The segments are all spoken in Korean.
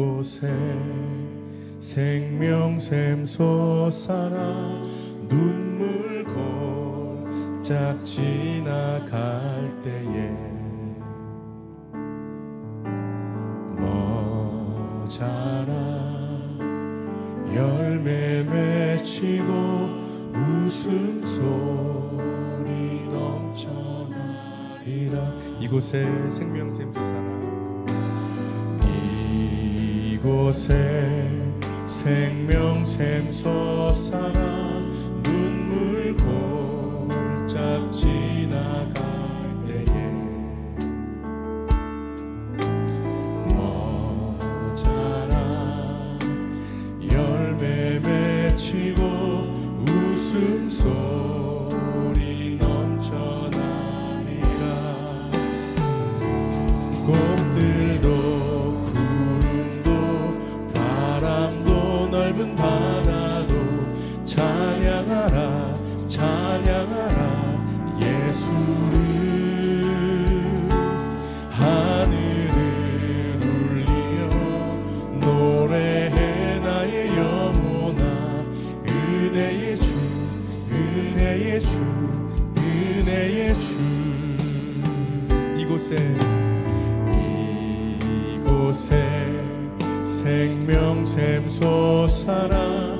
곳에 생명 샘 솟아라 눈물 골짝 지나갈 때에 머자라 열매 맺히고 웃음소리 넘쳐나리라. 이곳에 생명샘 솟아라 이곳에 생명 샘솟아나 은혜의 주 은혜의 주 이곳에 이곳에 생명샘소 사랑.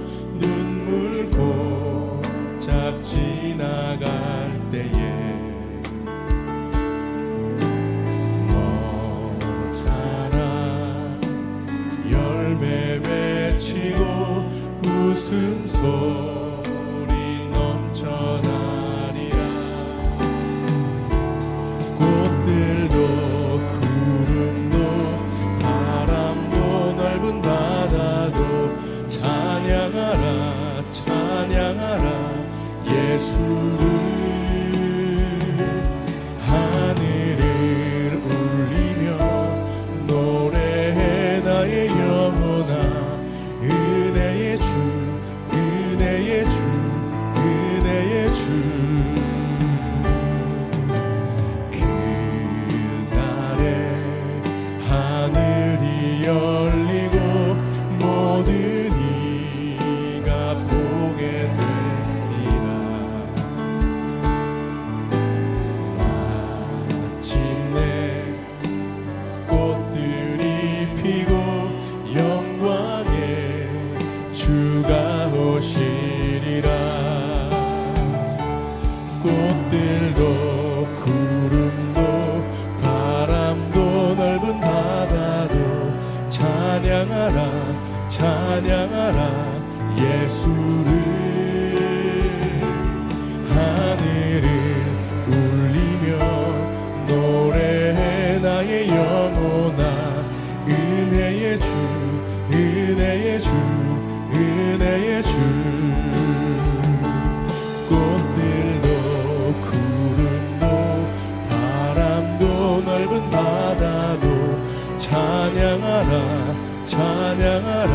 찬양하라 찬양하라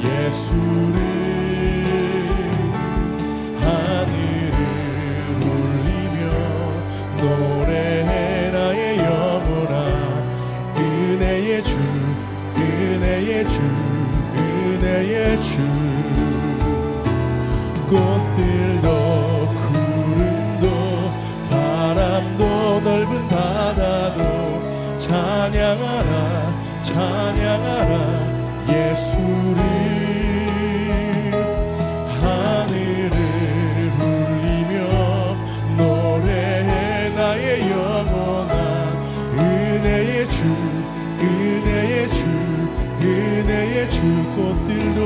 예수를. 찬양하라 예수를 하늘을 울리며 노래해 나의 영원한 은혜의 주 은혜의 주 은혜의 주 꽃들도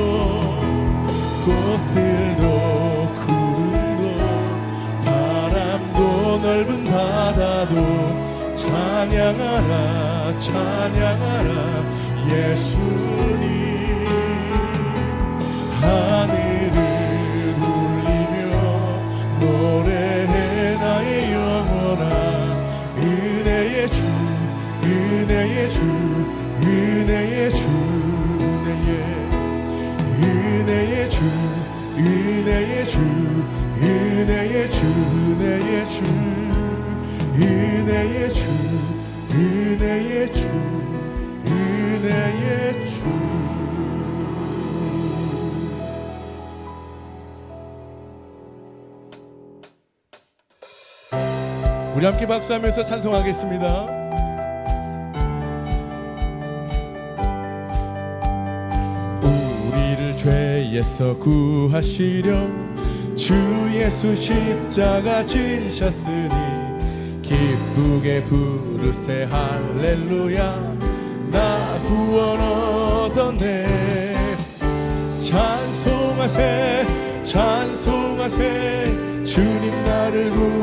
꽃들도 구름도 바람도 넓은 바다도 찬양하라 찬양하라. Jesus. 우리 함께 박수하면서 찬송하겠습니다. 우리를 죄에서 구하시려 주 예수 십자가 지셨으니 기쁘게 부르세 할렐루야. 나 구원 얻었네 찬송하세 찬송하세. 주님 나를 구하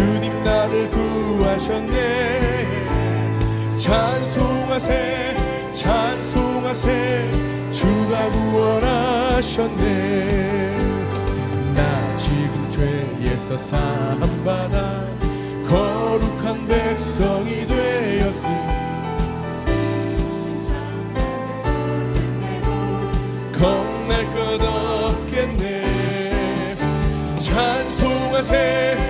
주님 나를 구하셨네. 찬송하세 찬송하세. 주가 구원하셨네. 나 지금 죄에서 사함받아 거룩한 백성이 되었으니 겁낼 것 없겠네. 찬송하세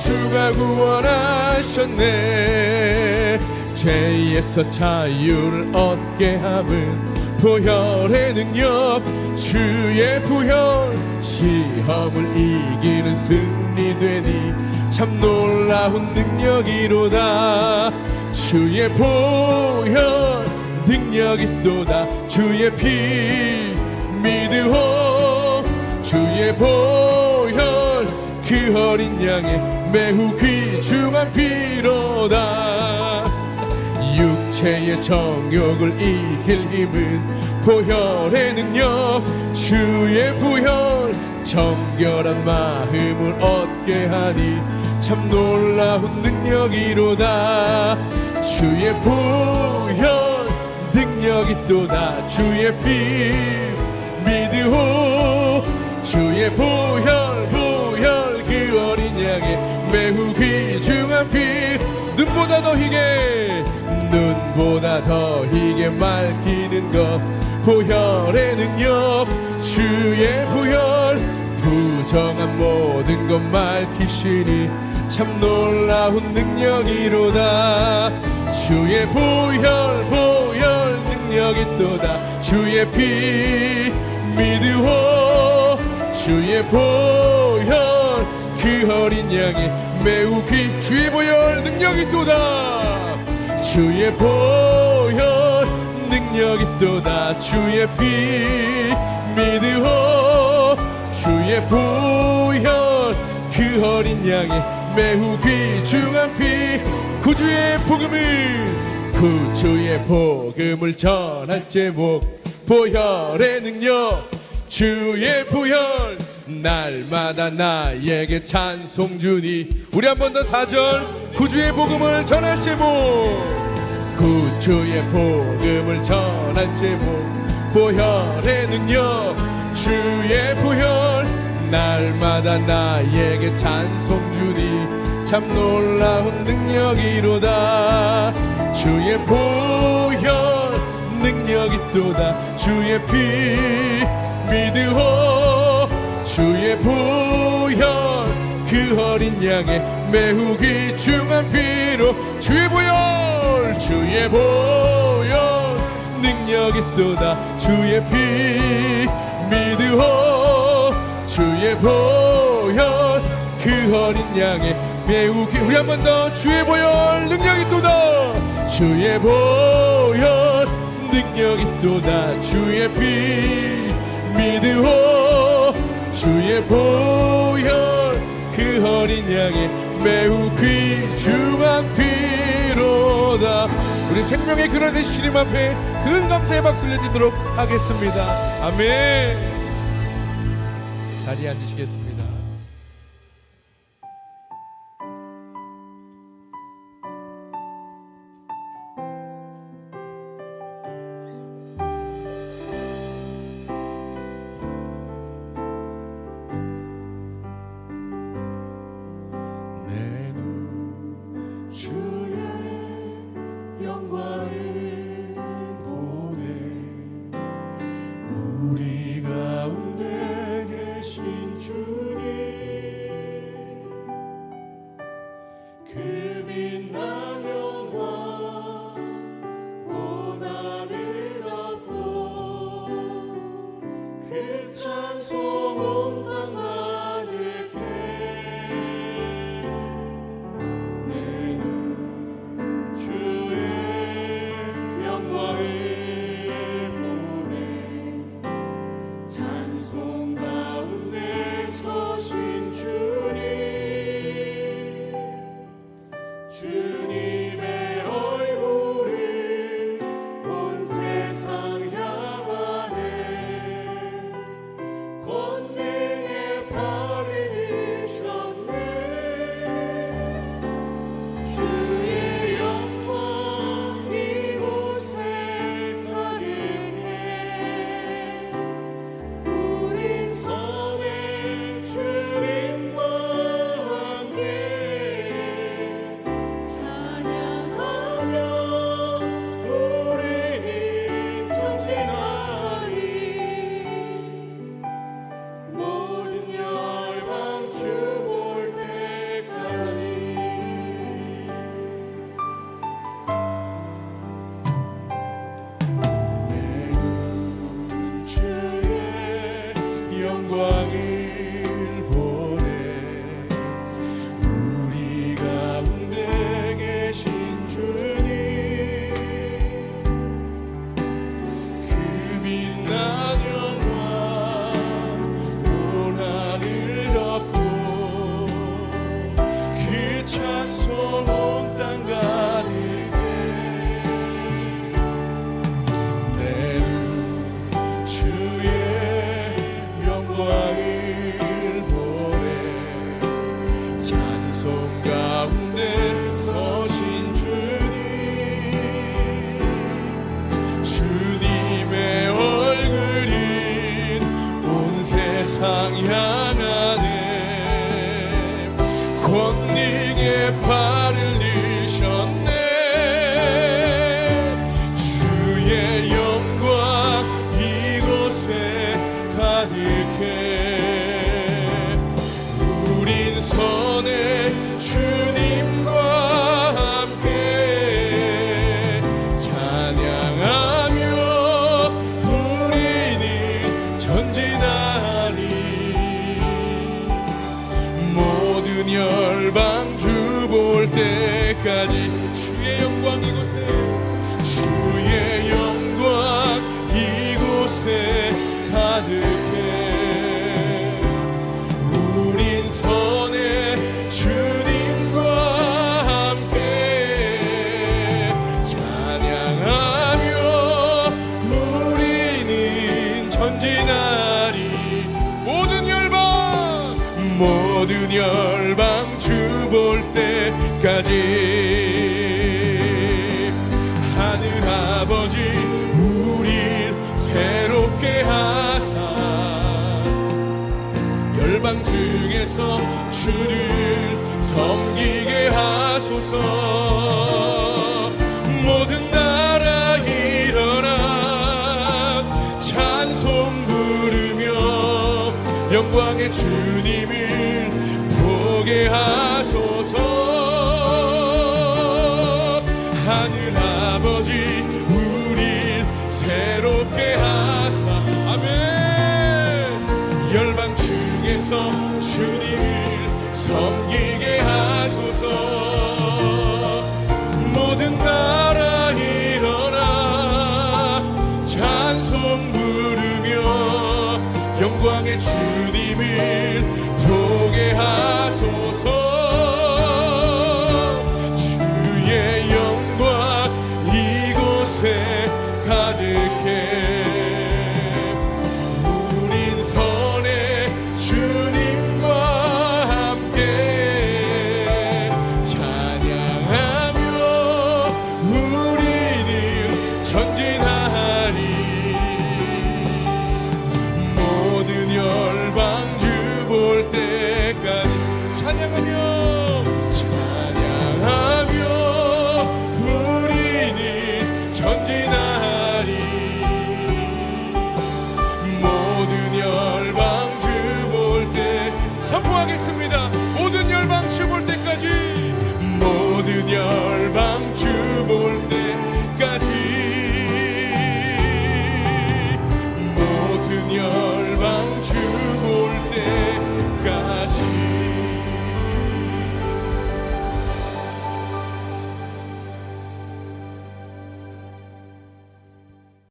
주가 구원하셨네. 죄에서 자유를 얻게 함은 보혈의 능력 주의 부혈. 시험을 이기는 승리 되니 참 놀라운 능력이로다. 주의 보혈 능력이 또다. 주의 피 믿으오. 주의 보혈 그 어린 양의 매우 귀중한 피로다. 육체의 정욕을 이길 힘은 보혈의 능력 주의 부혈. 정결한 마음을 얻게 하니 참 놀라운 능력이로다. 주의 보혈 능력이 또다. 주의 피 믿으오 주의 보혈 보혈 그 어린 양의 매우 귀중한 피. 눈보다 더 희게 눈보다 더 희게 맑히는 것. 보혈의 능력 주의 보혈. 부정한 모든 것 밝히시니 참 놀라운 능력이로다. 주의 보혈 보혈 능력이 또다. 주의 피 믿으오. 주의 보혈 그 어린 양의 매우 귀 주의 보혈 능력이 또다. 주의 보혈 능력이 또다. 주의 피 믿으오 주의 보혈 그 어린 양의 매우 귀중한 피 구주의 복음을 구주의 복음을 전할 제목 보혈의 능력 주의 보혈 날마다 나에게 찬송 주니 우리 한 번 더 사절 구주의 복음을 전할 제목 구주의 복음을 전할 제목 보혈의 능력 주의 보혈. 날마다 나에게 찬송 주니 참 놀라운 능력이로다. 주의 보혈 능력이 또다. 주의 피 믿으오 주의 보혈 그 어린 양의 매우 귀중한 피로 주의 보혈 주의 보혈 능력이 또다 주의 피 믿으오 주의 보혈 그 어린 양의 매우 귀 우리 한 번 더 주의 보혈 능력이 또다 주의 보혈 능력이 또다 주의 피 믿으오 주의 보혈 그 어린 양의 매우 귀중한 피로다. 우리 생명의 그런 주님 앞에 큰 감사의 박수를 내드리도록 하겠습니다. 아멘. 자리에 앉으시겠습니다 세상 향하네 열방 주 볼 때까지 주의 영광 이곳에 주의 영광 이곳에 가득해. 우린 선의 주님과 함께 찬양하며 우리는 전진하리. 모든 열방 모든 주 볼 때까지. 하늘 아버지 우릴 새롭게 하사. 열방 중에서 주를 섬기게 하소서. 모든 나라 일어나 찬송 부르며 영광의 주님을 보게 하소서 하늘 아버지 우릴 새롭게 하사. 아멘. 열방 중에서 주님을 섬기 전지